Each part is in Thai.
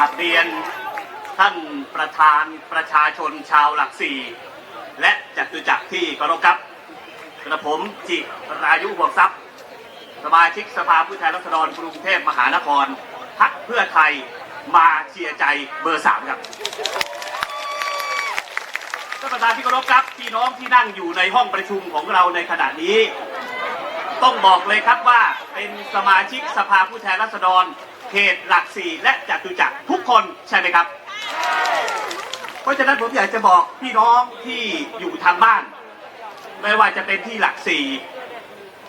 กราบเรียนท่านประธานประชาชนชาวหลักสี่ และจัตุจักรที่เคารพครับกระผมจิรายุห่วงทรัพย์ สมาชิกสภาผู้แทนราษฎรกรุงเทพมหานครพักเพื่อไทยมาเชียร์ใจเบอร์สามครับท่านประธานที่เคารพครับพี่น้องที่นั่งอยู่ในห้องประชุมของเราในขณะนี้ ต้องบอกเลยครับว่าเป็นสมาชิกสภาผู้แทนราษฎร เขตหลักสี่และจตุจักรทุกคนใช่ไหมครับ เพราะฉะนั้นผมอยากจะบอกพี่น้องที่อยู่ทางบ้าน ไม่ว่าจะเป็นที่หลักสี่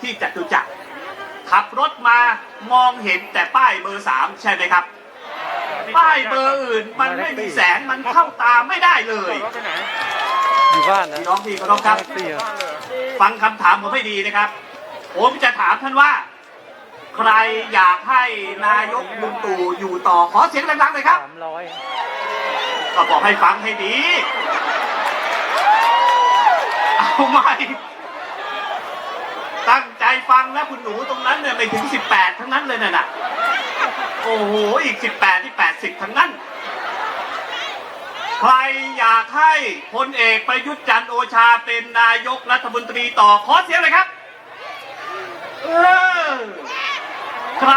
ที่จตุจักรขับรถมามองเห็นแต่ป้ายเบอร์สามใช่ไหมครับ ป้ายเบอร์อื่นมันไม่มีแสงมันเข้าตาไม่ได้เลยอยู่บ้านนะพี่น้องที่เคารพครับแท็กซี่อะฟังคำถามผมให้ดีนะครับ ผมจะถามท่านว่า ใครอยากให้นายกลุงตู่อยู่ต่อขอเสียงดังๆเลยครับ สามร้อยก็บอกให้ฟังให้ดี เอาใหม่ ตั้งใจฟังนะคุณหนูตรงนั้นเนี่ยไม่ถึง 18 ทั้งนั้นเลยน่ะนะโอ้โห อีก 18 ที่ 80 ทั้งนั้น ใครอยากให้พลเอกประยุทธ์จันทร์โอชาเป็นนายกรัฐมนตรีต่อขอเสียงเลยครับ เออ ใคร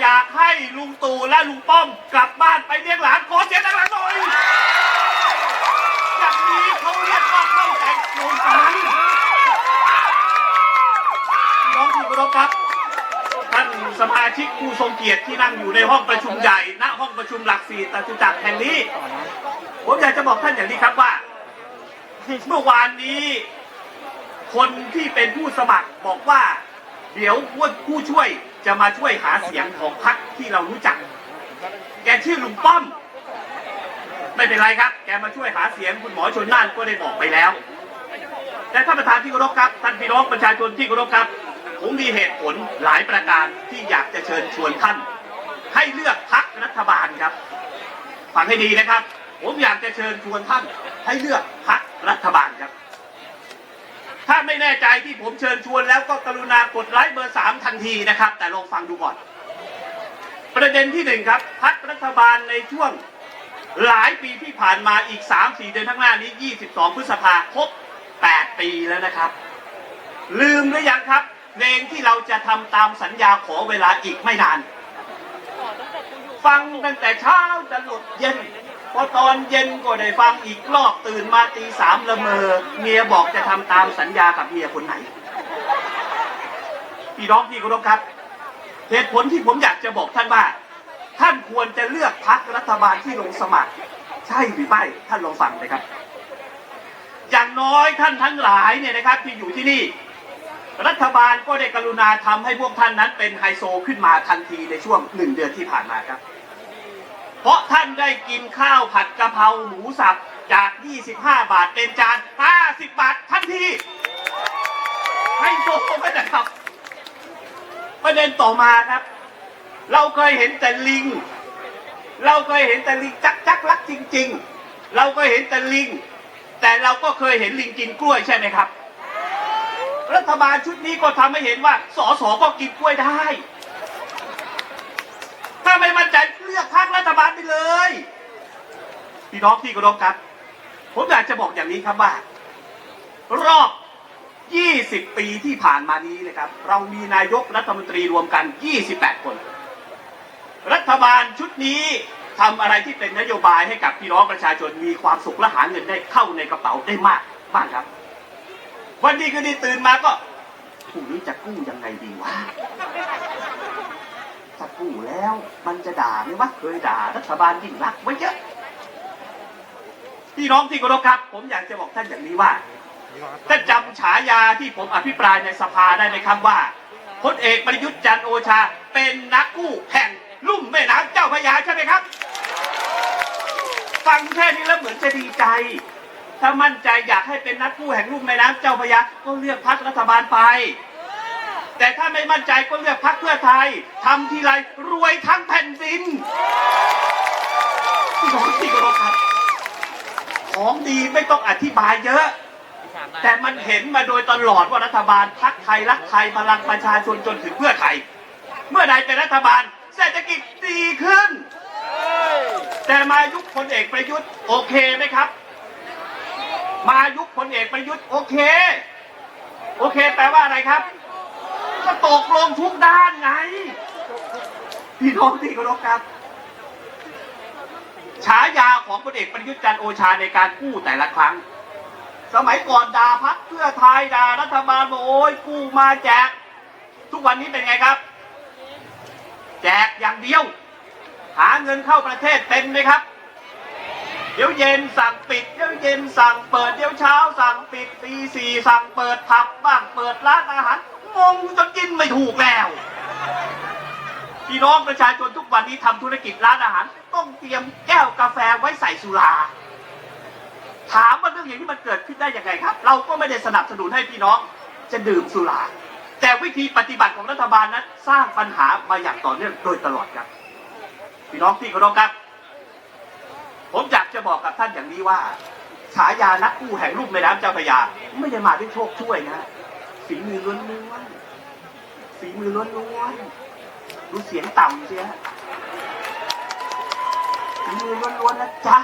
อยากให้ลุงตู่และลุงป้อมกลับบ้านไปเลี้ยงหลานขอเสียงดังๆหน่อยอย่างนี้เขาเรียกว่าเข้าใจโครงการน้องที่เคารพครับ ท่านสมาชิกผู้ทรงเกียรติที่นั่งอยู่ในห้องประชุมใหญ่ณห้องประชุมหลักสี่ตัตุจักรแห่งนี้ ผมอยากจะบอกท่านอย่างนี้ครับว่า เมื่อวานนี้ คนที่เป็นผู้สมัครบอกว่า เดี๋ยวผู้ช่วย จะมาช่วยหาเสียงของพรรคที่เรารู้จัก แกชื่อลุงป้อม ไม่เป็นไรครับ แกมาช่วยหาเสียงคุณหมอชนน่านก็ได้บอกไปแล้วแต่ท่านประธานที่เคารพครับท่านพี่น้องประชาชนที่เคารพครับผมมีเหตุผลหลายประการที่อยากจะเชิญชวนท่าน ให้เลือกพรรครัฐบาลครับฟังให้ดีนะครับ ผมอยากจะเชิญชวนท่านให้เลือกพรรครัฐบาลครับ ถ้าไม่แน่ใจที่ผมเชิญชวนแล้วก็กรุณากดไลค์เบอร์สามทันทีนะครับ แต่ลองฟังดูก่อน ประเด็นที่หนึ่งครับพรรครัฐบาลในช่วงหลายปีที่ผ่านมาอีก 3-4 เดือนข้างหน้านี้ 22 พฤษภาครบ8ปีแล้วนะครับ ลืมหรือยังครับเพลงที่เราจะทำตามสัญญาขอเวลาอีกไม่นาน ฟังตั้งแต่เช้าจนหลดเย็น พอตอนเย็นก็ได้ฟังอีกรอบตื่นมาตีสามละเมอเมียบอกจะทำตามสัญญากับเมียคนไหน พี่น้องที่เคารพครับ เหตุผลที่ผมอยากจะบอกท่านว่า ท่านควรจะเลือกพรรครัฐบาลที่ลงสมัคร ใช่หรือไม่ท่านลองฟังเลยครับ อย่างน้อยท่านทั้งหลายเนี่ยนะครับที่อยู่ที่นี่ รัฐบาลก็ได้กรุณาทำให้พวกท่านนั้นเป็นไฮโซขึ้นมาทันทีในช่วงหนึ่งเดือนที่ผ่านมาครับ เพราะท่านได้กินข้าวผัดกะเพราหมูสับจาก 25 บาทเป็นจาน 50 บาททันทีไฮโซไม่นะครับ ประเด็นต่อมาครับ เราเคยเห็นแต่ลิง เราเคยเห็นแต่ลิงจักจักรักจริง ๆ เราก็เห็นแต่ลิง แต่เราก็เคยเห็นลิงกินกล้วยใช่ไหมครับ รัฐบาลชุดนี้ก็ทำให้เห็นว่าสสก็กินกล้วยได้ ถ้าไม่มั่นใจเลือกพรรครัฐบาลไปเลย พี่น้องที่เคารพครับ ผมอยากจะบอกอย่างนี้ครับว่า รอบ 20 ปีที่ผ่านมานี้นะครับ เรามีนายกรัฐมนตรีรวมกัน 28 คน รัฐบาลชุดนี้ทำอะไรที่เป็นนโยบายให้กับพี่น้องประชาชนมีความสุขและหาเงินได้เข้าในกระเป๋าได้มากบ้างครับ วันดีคืนดีตื่นมาก็พรุ่นี้จะกู้ยังไงดีวะ ถ้ากู้แล้วมันจะด่าไหมวะเคยด่ารัฐบาลยิ่งรักไว้เยอะพี่น้องที่เคารพครับ ผมอยากจะบอกท่านอย่างนี้ว่าท่านจำฉายาที่ผมอภิปรายในสภาได้ไหมครับว่าพลเอกประยุทธ์จันโอชา เป็นนักกู้แห่งลุ่มแม่น้ำเจ้าพระยาใช่ไหมครับ ฟังแค่นี้แล้วเหมือนจะดีใจ ถ้ามั่นใจอยากให้เป็นนักกู้แห่งลุ่มแม่น้ำเจ้าพระยาก็เลือกพรรครัฐบาลไป แต่ถ้าไม่มั่นใจก็เลือกพรรคเพื่อไทยทำทีไรรวยทั้งแผ่นดินพี่น้องที่เคารพครับของดีไม่ต้องอธิบายเยอะ แต่มันเห็นมาโดยตลอดว่ารัฐบาลพักไทยรักไทยพลังประชาชนจนถึงเพื่อไทย เมื่อใดเป็นรัฐบาลเศรษฐกิจดีขึ้น แต่มายุคพลเอกประยุทธ์โอเคไหมครับ มายุคพลเอกประยุทธ์โอเค โอเคแปลว่าอะไรครับ ก็ตกลงทุกด้านไง พี่น้องที่เคารพครับ ฉายาของพลเอกประยุทธ์จันทร์โอชาในการกู้แต่ละครั้ง สมัยก่อนด่าพักเพื่อไทยด่ารัฐบาลบอกโอ้ยกู้มาแจก ทุกวันนี้เป็นไงครับ แจกอย่างเดียว หาเงินเข้าประเทศเป็นไหมครับเดี๋ยวเย็นสั่งปิด เดี๋ยวเย็นสั่งเปิด เดี๋ยวเช้าสั่งปิดตีสี่สั่งเปิดผับบ้าง เปิดร้านอาหาร งงจนกินไม่ถูกแล้วพี่น้องประชาชนทุกวันนี้ทำธุรกิจร้านอาหาร ต้องเตรียมแก้วกาแฟไว้ใส่สุรา ถามว่าเรื่องอย่างนี้มันเกิดขึ้นได้ยังไงครับ เราก็ไม่ได้สนับสนุนให้พี่น้องจะดื่มสุรา แต่วิธีปฏิบัติของรัฐบาลนั้น สร้างปัญหามาอย่างต่อเนื่องโดยตลอดครับ พี่น้องที่เคารพครับ ผมอยากจะบอกกับท่านอย่างนี้ว่าฉายานักกู้แห่งลุ่มแม่น้ำเจ้าพระยา ไม่ได้มาด้วยโชคช่วยนะ ฝีมือล้วนๆฝีมือล้วนๆดูเสียงต่ำเสียฝีมือล้วนๆนะจ๊ะ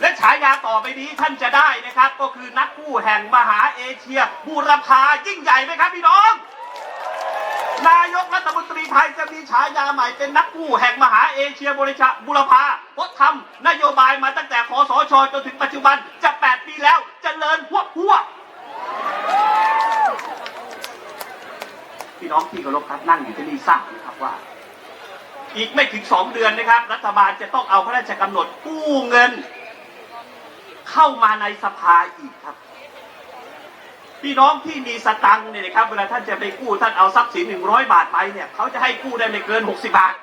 และฉายาต่อไปนี้ท่านจะได้นะครับ ก็คือนักกู้แห่งมหาเอเชีย บูรพายิ่งใหญ่ไหมครับพี่น้อง นายกรัฐมนตรีไทยจะมีฉายาใหม่เป็นนักกู้แห่งมหาเอเชียบริชาบุรพาเพราะทำนโยบายมาตั้งแต่คอสชจนถึงปัจจุบันจะ 8 ปีแล้วจเจริญพวกพวก พี่น้องที่เคารพครับนั่งอยู่ที่นี่ทราบนะครับว่า อีกไม่ถึงสองเดือนนะครับ รัฐบาลจะต้องเอาพระราชกำหนดกู้เงิน เข้ามาในสภาอีกครับ พี่น้องที่มีสตังค์เนี่ยนะครับเวลาท่านจะไปกู้ท่านเอาทรัพย์สินหนึ่งร้อยบาทไปเนี่ยเขาจะให้กู้ได้ไม่เกินหกสิบาท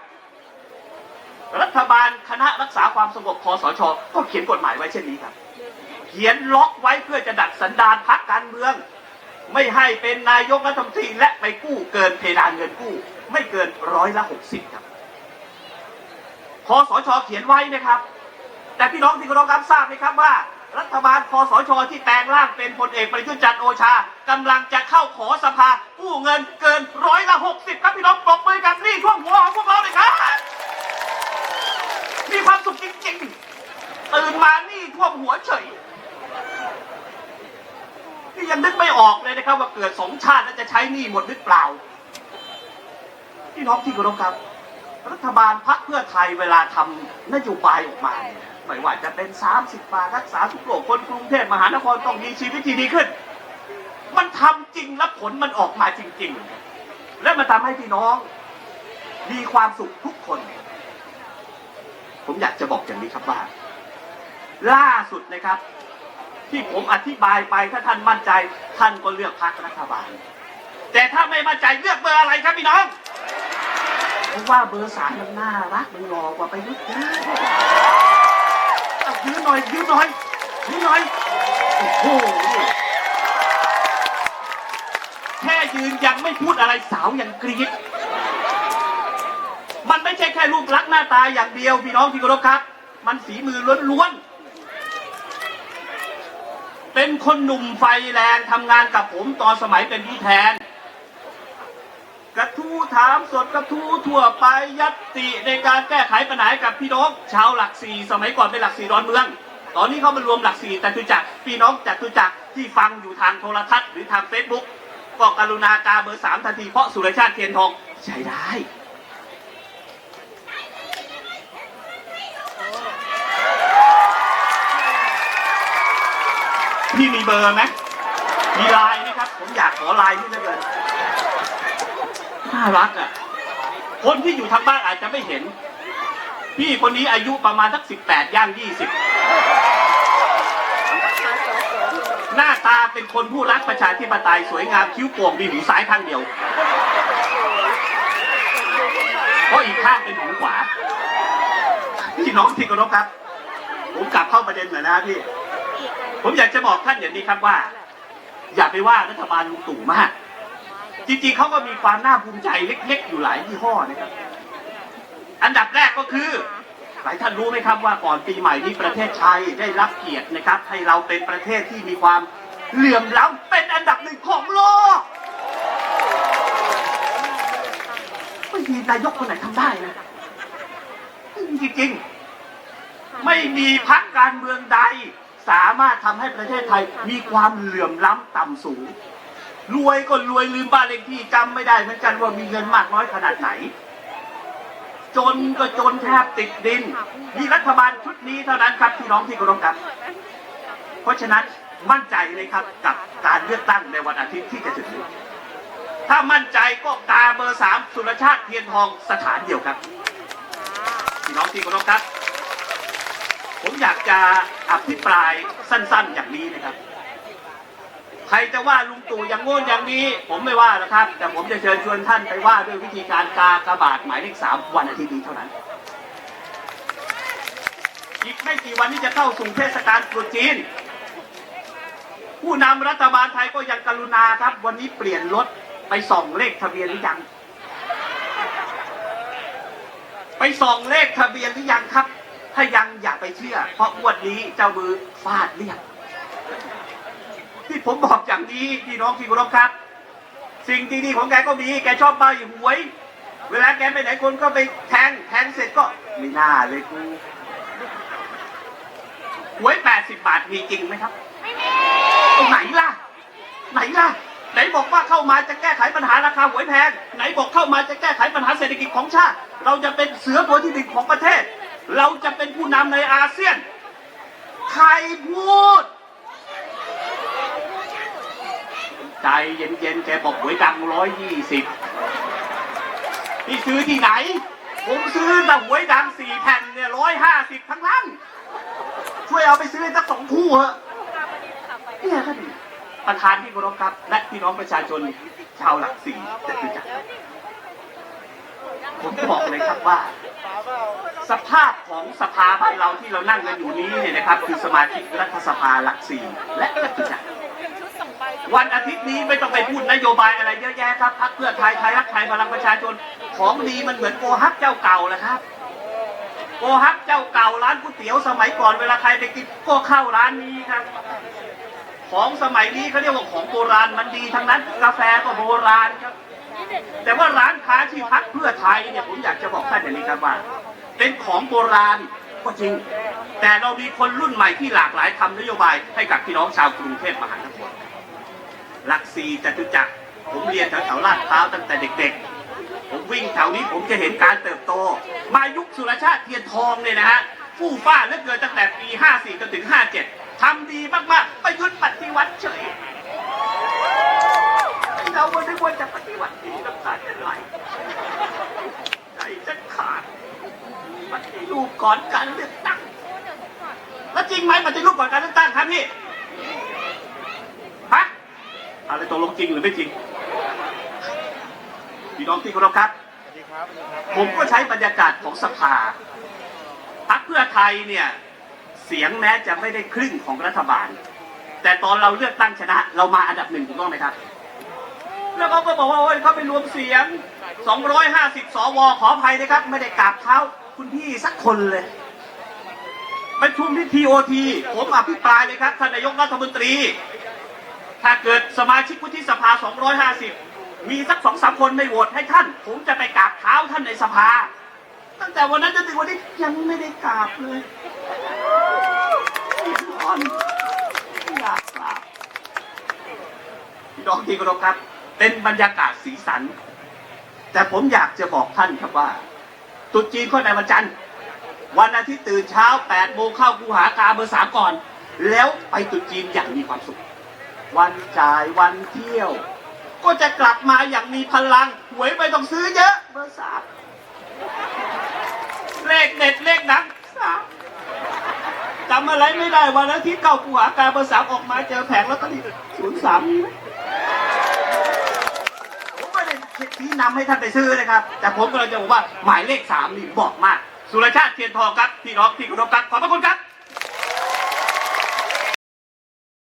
รัฐบาลคณะรักษาความสงบคอสชก็เขียนกฎหมายไว้เช่นนี้ครับ เขียนล็อกไว้เพื่อจะดัดสันดานพักการเมือง ไม่ให้เป็นนายกรัฐมนตรีและไปกู้เกินเพดานเงินกู้ ไม่เกินร้อยละหกสิบครับคอสชเขียนไว้นะครับ แต่พี่น้องที่เคารพครับทราบไหมครับว่า รัฐบาลคอสชที่แปลงร่างเป็นพลเอกประยุทธ์จันทร์โอชากำลังจะเข้าขอสภากู้เงินเกินร้อยละหกสิบครับพี่น้องปรบมือกันนี่ท่วมหัวของพวกเราเลยครับมีความสุขจริงๆตื่นมานี่ท่วมหัวเฉย นี่ยังนึกไม่ออกเลยนะครับ ว่าเกิดสองชาติแล้วจะใช้หนี้หมดหรือเปล่าพี่น้องที่เคารพครับ รัฐบาลพักเพื่อไทยเวลาทำนโยบายออกมาไม่ว่าจะเป็น 30 บาทรักษาทุกโรคคนกรุงเทพมหานครต้องมีชีวิตที่ดีขึ้น มันทำจริงและผลมันออกมาจริง ๆ และมันทำให้พี่น้อง มีความสุขทุกคน ผมอยากจะบอกอย่างนี้ครับว่า ล่าสุดนะครับ ที่ผมอธิบายไปถ้าท่านมั่นใจ ท่านก็เลือกพรรครัฐบาล แต่ถ้าไม่มั่นใจเลือกเบอร์อะไรครับพี่น้องเพราะว่าเบอร์สามมันน่ารักมันหล่อกว่าไปยุทธ์นะเอายืนหน่อยยืนหน่อยยืนหน่อยโอ้โหแค่ยืนยังไม่พูดอะไรสาวยังกรี๊ดมันไม่ใช่แค่รูปลักษณ์หน้าตาอย่างเดียวพี่น้องที่เคารพครับ มันฝีมือล้วนๆ เป็นคนหนุ่มไฟแรงทำงานกับผมตอนสมัยเป็นผู้แทน กระทู้ถามสดกระทู้ทั่วไปยัตติในการแก้ไขปัญหาให้กับพี่น้องชาวหลักสี่สมัยก่อนเป็นหลักสี่ดอนเมือง ตอนนี้เขามารวมหลักสี่จตุจักพี่น้องจตุจักที่ฟังอยู่ทางโทรทัศน์หรือทางเฟซบุ๊กก็กรุณากาเบอร์สามทันทีเพราะสุรชาติเทียนทองใช้ได้ พี่มีเบอร์ไหมมีไลน์ไหมครับ ผมอยากขอไลน์พี่เหลือเกินน่ารักอะ คนที่อยู่ทางบ้านอาจจะไม่เห็น พี่คนนี้อายุประมาณสักสิบแปดย่างยี่สิบหน้าตาเป็นคนผู้รักประชาธิปไตยสวยงามคิ้วโก่งมีหูซ้ายข้างเดียว เพราะอีกข้างเป็นหูขวา พี่น้องที่เคารพครับ ผมกลับเข้าประเด็นหน่อยนะพี่ ผมอยากจะบอกท่านอย่างนี้ครับว่า อย่าไปว่ารัฐบาลลุงตู่มาก จริงๆเขาก็มีความน่าภูมิใจเล็ก ๆ อยู่หลายยี่ห้อนะครับ อันดับแรกก็คือ หลายท่านรู้ไหมครับว่าก่อนปีใหม่นี้ประเทศไทยได้รับเกียรตินะครับ ให้เราเป็นประเทศที่มีความเหลื่อมล้ำเป็นอันดับหนึ่งของโลกไม่มีนายกคนไหนทำได้นะจริงๆไม่มีพักการเมืองใด สามารถทำให้ประเทศไทยมีความเหลื่อมล้ำต่ำสูง รวยก็รวยลืมบ้านเลขที่จำไม่ได้เหมือนกันว่ามีเงินมากน้อยขนาดไหน จนก็จนแทบติดดิน มีรัฐบาลชุดนี้เท่านั้นครับพี่น้องที่เคารพครับ เพราะฉะนั้นมั่นใจเลยครับกับการเลือกตั้งในวันอาทิตย์ที่จะถึงนี้ถ้ามั่นใจก็กาเบอร์สามสุรชาติเทียนทองสถานเดียวครับพี่น้องที่เคารพครับ ผมอยากจะอภิปรายสั้นๆอย่างนี้นะครับ ใครจะว่าลุงตู่อย่างโง่นอย่างนี้ ผมไม่ว่านะครับ แต่ผมจะเชิญชวนท่านไปว่าด้วยวิธีการกากระบาดหมายเลขสามวันอาทิตย์นี้เท่านั้น อีกไม่กี่วันนี้จะเข้าสู่เทศกาลตรุษจีน ผู้นำรัฐบาลไทยก็ยังกรุณาครับ วันนี้เปลี่ยนรถไปส่องเลขทะเบียนหรือยัง ไปส่องเลขทะเบียนหรือยังครับ ถ้ายังอย่าไปเชื่อ เพราะวันนี้เจ้ามือฟาดเรียกที่ผมบอกอย่างนี้พี่น้องที่เคารพครับ สิ่งดีๆของแกก็มีแกชอบใบหวย เวลาแกไปไหนคนก็ไปแทงแทงเสร็จก็ไม่น่าเลยกูหวยแปดสิบบาทมีจริงไหมครับตรงไหนล่ะ ไหนล่ะ ไหนบอกว่าเข้ามาจะแก้ไขปัญหาราคาหวยแพงไหนบอกเข้ามาจะแก้ไขปัญหาเศรษฐกิจของชาติ เราจะเป็นเสือตัวที่หนึ่งของประเทศ เราจะเป็นผู้นำในอาเซียน ใครพูด ใจเย็นๆ แกบอกหวยดังร้อยยี่สิบนี่ซื้อที่ไหน ผมซื้อแต่หวยดังสี่แผ่นเนี่ยร้อยห้าสิบทั้งนั้นช่วยเอาไปซื้อสักสองคู่เถอะเนี่ยท่านประธานที่เคารพครับ และพี่น้องประชาชนชาวหลักสี่จะคือจักผมบอกเลยครับว่า สภาพของสภาบ้านเราที่เรานั่งกันอยู่นี้เนี่ยนะครับ คือสมาชิกรัฐสภาหลักสี่และจะคือจักรวันอาทิตย์นี้ไม่ต้องไปพูดนโยบายอะไรเยอะแยะครับพักเพื่อไทยไทยรักไทยพลังประชาชนของดีมันเหมือนโกฮักเจ้าเก่าแหละครับโกฮักเจ้าเก่าร้านก๋วยเตี๋ยวสมัยก่อนเวลาใครไปกินก็เข้าร้านนี้ครับของสมัยนี้เขาเรียกว่าของโบราณมันดีทั้งนั้นกาแฟก็โบราณครับ แต่ว่าร้านค้าที่พักเพื่อไทยเนี่ยผมอยากจะบอกท่านอย่างนี้ครับว่า เป็นของโบราณก็จริง แต่เรามีคนรุ่นใหม่ที่หลากหลายทำนโยบายให้กับพี่น้องชาวกรุงเทพมหานครหลักสี่จตุจักรผมเรียนแถวๆลาดพร้าวตั้งแต่เด็กๆ ผมวิ่งแถวนี้ผมจะเห็นการเติบโต มายุคสุรชาติเทียนทองเนี่ยนะฮะฟู่ฟ้าเลือเกินตั้งแต่ปี 54 จนถึง 57 ทำดีมากๆ ไปยุทธปฏิวัติเฉย เราวันนี้ควรจะปฏิวัติดีน้ำตาจะไหลใจจะขาดปฏิ รูปก่อนการเลือกตั้งแล้วจริงไหมปฏิรูปก่อนการเลือกตั้งครับพี่ฮะอะไรตกลงจริงหรือไม่จริงพี่น้องที่เคารพครับ ผมก็ใช้บรรยากาศของสภาพักเพื่อไทยเนี่ยเสียงแม้จะไม่ได้ครึ่งของรัฐบาล แต่ตอนเราเลือกตั้งชนะ เรามาอันดับหนึ่งถูกต้องไหมครับ แล้วเขาก็บอกว่าโอ้ยเขาไปรวมเสียง 250 สวขออภัยนะครับ ไม่ได้กราบเท้า คุณพี่สักคนเลยประชุมที่ทีโอทีผมอภิปรายเลยครับท่านนายกรัฐมนตรี ถ้าเกิดสมาชิกวุฒิสภา 250 มีสักสองสามคนไม่โหวตให้ท่าน ผมจะไปกราบเท้าท่านในสภา ตั้งแต่วันนั้นจนถึงวันนี้ยังไม่ได้กราบเลยอ่องไม่อยากกราบพี่น้องที่เคารพครับ เป็นบรรยากาศสีสัน แต่ผมอยากจะบอกท่านครับว่า ตรุษจีนข้อในวันจันทร์ วันอาทิตย์ตื่นเช้า8โมงเข้ากูหากาเบอร์สามก่อน แล้วไปตรุษจีนอย่างมีความสุข วันจ่ายวันเที่ยว ก็จะกลับมาอย่างมีพลัง หวยไม่ต้องซื้อเยอะ เบอร์สามเลขเด็ดเลขดังสามจำอะไรไม่ได้วันอาทิตย์เข้ากูหากาเบอร์สามออกมาเจอแผงแล้วก็นี่ศูนย์สามมีไหม ชี้นำให้ท่านไปซื้อนะครับ แต่ผมก็เลยจะบอกว่าหมายเลขสามนี่บอกมาก สุรชาติเทียนทองครับพี่น้องที่เคารพครับขอบพระคุณครับ